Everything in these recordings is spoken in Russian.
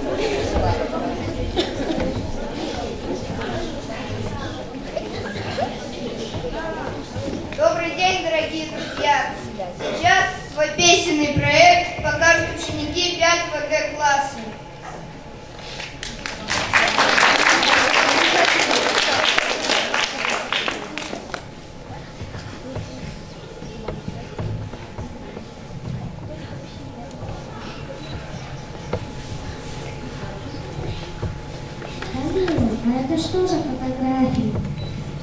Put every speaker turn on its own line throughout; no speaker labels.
Добрый день, дорогие друзья! Сейчас свой песенный проект покажут ученики 5 Г класса.
А это что за фотографии?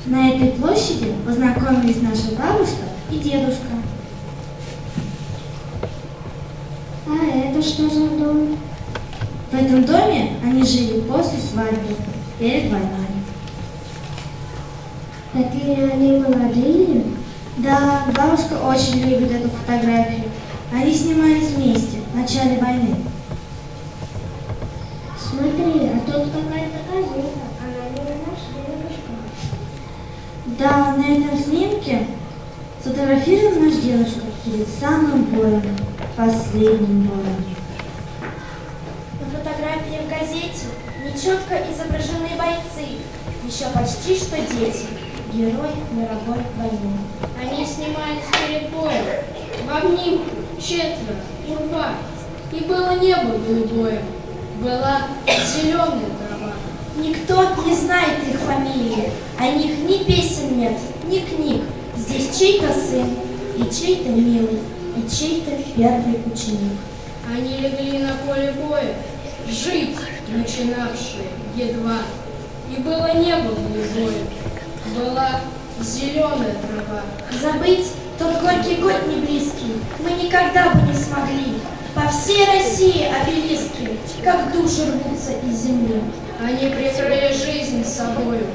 На этой площади познакомились наша бабушка и дедушка. А это что за дом? В этом доме они жили после свадьбы, перед войной. Такие они молодые? Да, бабушка очень любит эту фотографию. Они снимались вместе в начале войны. Смотри, а тут какая-то газета, она не наш дедушка. Да, на этом снимке сфотографирован наш дедушка перед самым боем, последним боем.
На фотографии в газете нечетко изображены бойцы, еще почти что дети, герои мировой войны.
Они снимались перед боем, в обнимку, четверо, урва. И было небо голубое, была зеленая трава.
Никто не знает их ни книг. Здесь чей-то сын, и чей-то милый, и чей-то первый ученик.
Они легли на поле боя, жить начинавшие едва. И было небо голубое, была зеленая трава.
Забыть тот горький год не близкий мы никогда бы не смогли. По всей России обелиски, как души рвутся из земли.
Они прикрыли жизнь собою,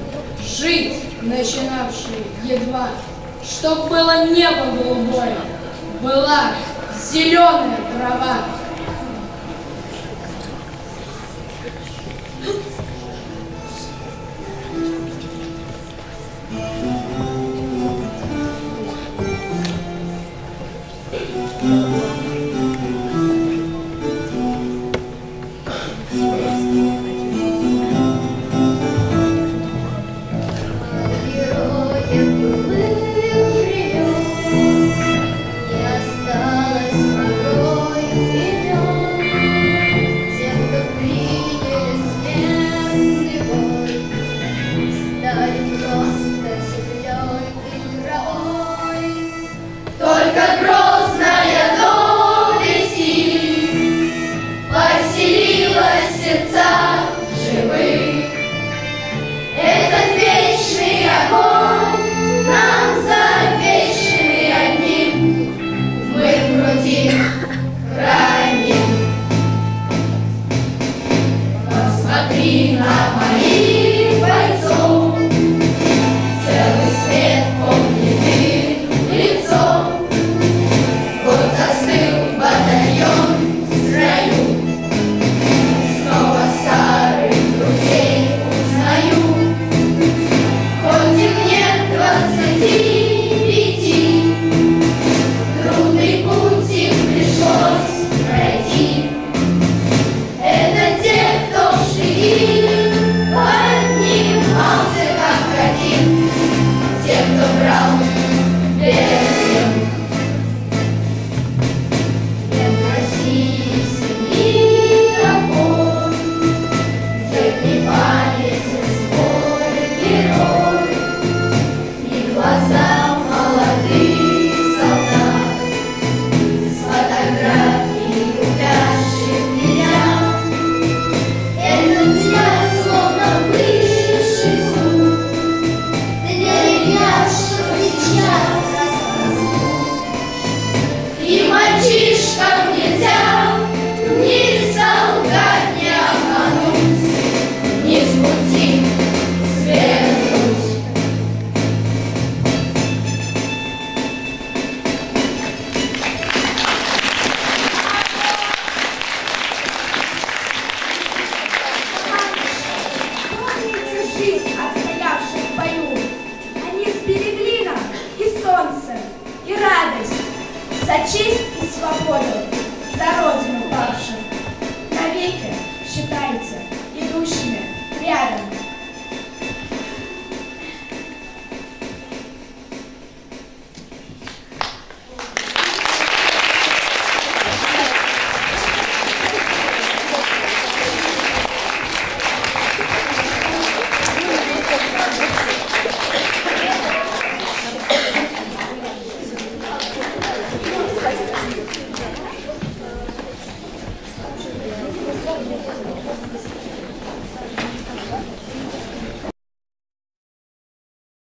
жить начинавшие едва. Чтоб было небо голубое, была зеленая трава.
За честь и свободу, за Родину павших, навеки
считайте идущими рядом.